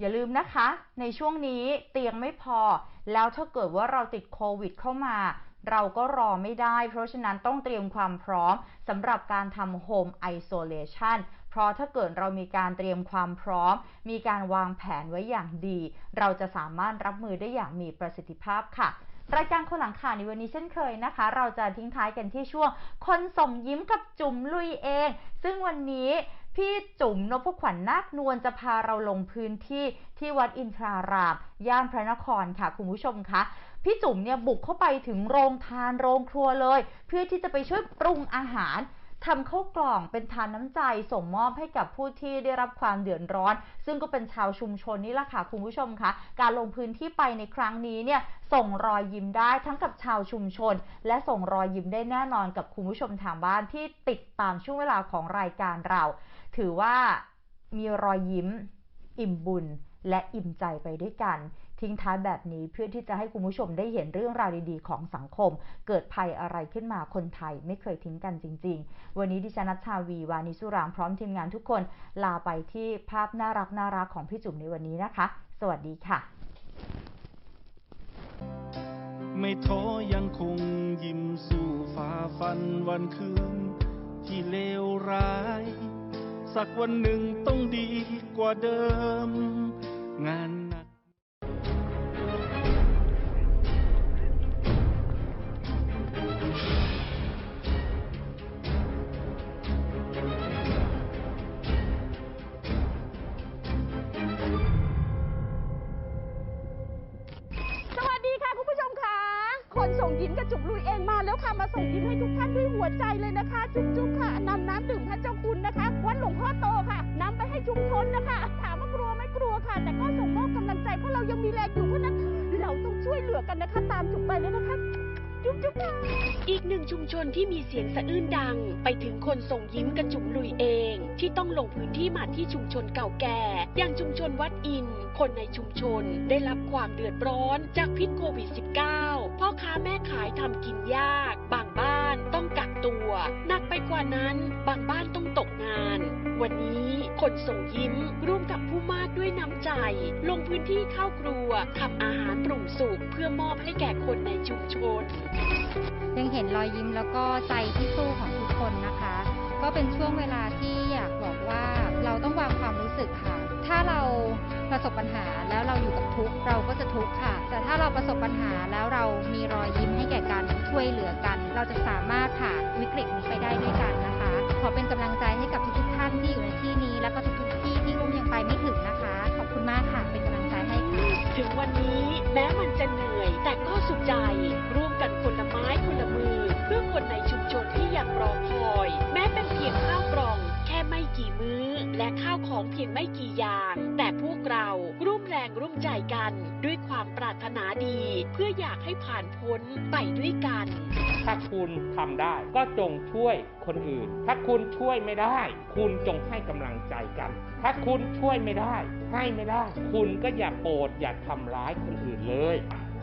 อย่าลืมนะคะ ในช่วงนี้เตียงไม่พอ แล้วถ้าเกิดว่าเราติดโควิดเข้ามาเราก็รอไม่ได้ เพราะฉะนั้นต้องเตรียมความพร้อมสำหรับการทำ Home Isolation เพราะถ้าเกิดเรามีการเตรียมความพร้อม มีการวางแผนไว้อย่างดี เราจะสามารถรับมือได้อย่างมีประสิทธิภาพค่ะ รายการคนหลังข่าวในวันนี้เช่นเคยนะคะ เราจะทิ้งท้ายกันที่ช่วง คนส่งยิ้มกับจุ๋มลุยเอง ซึ่งวันนี้ พี่จุ๋มนพขวัญนาคนวลจะพาเราลงพื้นที่ที่วัดอินทราราม ย่านพระนครค่ะคุณผู้ชมคะพี่จุ๋มเนี่ยบุกเข้าไปถึงโรงทานโรงครัวเลย เพื่อที่จะไปช่วยปรุงอาหาร ทำข้าวกล่องเป็นทานน้ำใจส่งมอบให้กับผู้ที่ได้รับความเดือดร้อน ซึ่งก็เป็นชาวชุมชนนี่แหละค่ะคุณผู้ชมคะการลงพื้นที่ไปในครั้งนี้เนี่ยส่งรอยยิ้มได้ทั้งกับชาวชุมชน และส่งรอยยิ้มได้แน่นอนกับคุณผู้ชมทางบ้านที่ติดตามช่วงเวลาของรายการเรา ถือว่ามีรอยยิ้ม อิ่มบุญและอิ่มใจไปด้วยกัน ทิ้งท้ายแบบนี้เพื่อที่จะให้คุณผู้ชมได้เห็นเรื่องราวดีๆ ของสังคม เกิดภัยอะไรขึ้นมาคนไทยไม่เคยทิ้งกันจริง ๆ วันนี้ดิฉันนัชชาวีวานิสุรางพร้อมทีมงานทุกคนลาไปที่ภาพน่ารักน่ารักของพี่จุ๋มในวันนี้นะคะ สวัสดีค่ะ ไม่ท้อยังคงยิ้มสู้ฝ่าฟันวันคืน ที่เลวร้าย สักวันหนึ่งต้องดีกว่าเดิม คนส่งยิ้มกระจุกลุยเองมาแล้วค่ะมาส่งยิ้มให้ทุกท่านด้วยหัวใจเลยนะคะ จุ๊บจุ๊บค่ะนำน้ำดื่มท่านเจ้าคุณนะคะวัดหลวงพ่อโตค่ะนำไปให้ชุมชนนะคะ ถามว่ากลัวไหมกลัวค่ะ แต่ก็ส่งมอบกำลังใจเพราะเรายังมีแรงอยู่เพราะฉะนั้นเราต้องช่วยเหลือกันนะคะ ตามจุกไปเลยนะคะ จุ๊บจุ๊บอีกหนึ่งชุมชนที่มีเสียงสะอื้นดัง ไปถึงคนส่งยิ้มกระจุมลุยเอง ที่ต้องลงพื้นที่มาที่ชุมชนเก่าแก่ อย่างชุมชนวัดอิน คนในชุมชนได้รับความเดือดร้อนจากพิษโควิด -19 พ่อค้าแม่ขายทำกินยาก บางบ้าน ต้องกักตัว หนักไปกว่านั้น บางบ้านต้องตกงาน วันนี้คนส่งยิ้มร่วมกับผู้มากด้วยน้ำใจ ลงพื้นที่เข้าครัวทำอาหารปรุงสุกเพื่อมอบให้แก่คนในชุมชน ยังเห็นรอยยิ้มแล้วก็ใจที่สู้ของทุกคนนะคะ ก็เป็นช่วงเวลาที่อยากบอกว่าเราต้องวางความรู้สึกค่ะ ถ้าเราประสบปัญหาแล้วเราอยู่กับทุกเราก็จะทุกข์ค่ะ ถ้าเราประสบปัญหาแล้วเรามีรอยยิ้มให้แก่กันช่วยเหลือกัน เราจะสามารถผ่านวิกฤตนี้ไปได้ด้วยกันนะคะ ขอเป็นกำลังใจให้กับทุกๆท่านที่อยู่ในที่นี้ แล้วก็ทุกๆที่ที่อุ้มยังไปไม่ถึงนะคะ ขอบคุณมากค่ะเป็นกำลังใจให้ค่ะ ถึงวันนี้แม้มันจะเหนื่อย แต่ก็สุขใจ ของเพียงไม่กี่อย่าง แต่พวกเราร่วมแรงร่วมใจกัน ด้วยความปรารถนาดี เพื่ออยากให้ผ่านพ้นไปด้วยกัน ถ้าคุณทำได้ก็จงช่วยคนอื่น ถ้าคุณช่วยไม่ได้ คุณจงให้กำลังใจกัน ถ้าคุณช่วยไม่ได้ ให้ไม่ได้ คุณก็อย่าโกรธอย่าทำร้ายคนอื่นเลย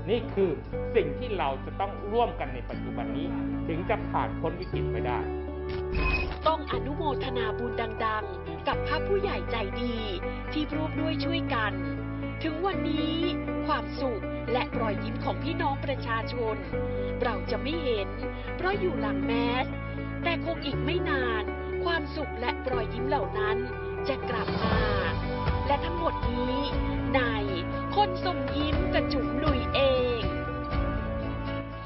นี่คือสิ่งที่เราจะต้องร่วมกันในปัจจุบันนี้ ถึงจะผ่านพ้นวิกฤตไปได้ ต้องอนุโมทนาบุญดังๆ กับพระผู้ใหญ่ใจดี ที่ร่วมด้วยช่วยกัน ถึงวันนี้ ความสุขและรอยยิ้มของพี่น้องประชาชน เราจะไม่เห็น เพราะอยู่หลังแมส แต่คงอีกไม่นาน ความสุขและรอยยิ้มเหล่านั้นจะกลับมา และทั้งหมดนี้ ในคนส่งยิ้มกระจุมลุยเอง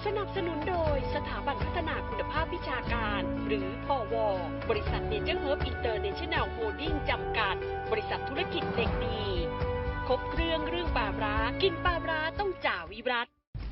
สนับสนุนโดยสถาบันพัฒนาคุณภาพวิชาการ หรือพอวบริษัทเนเจอร์เฮิร์บอินเตอร์เนชั่นแนลโฮลดิ้งจำกัด บริษัทธุรกิจเด็กดี ครบเครื่องเรื่องปลาร้ากินปลาร้าต้องจ่าวิรัต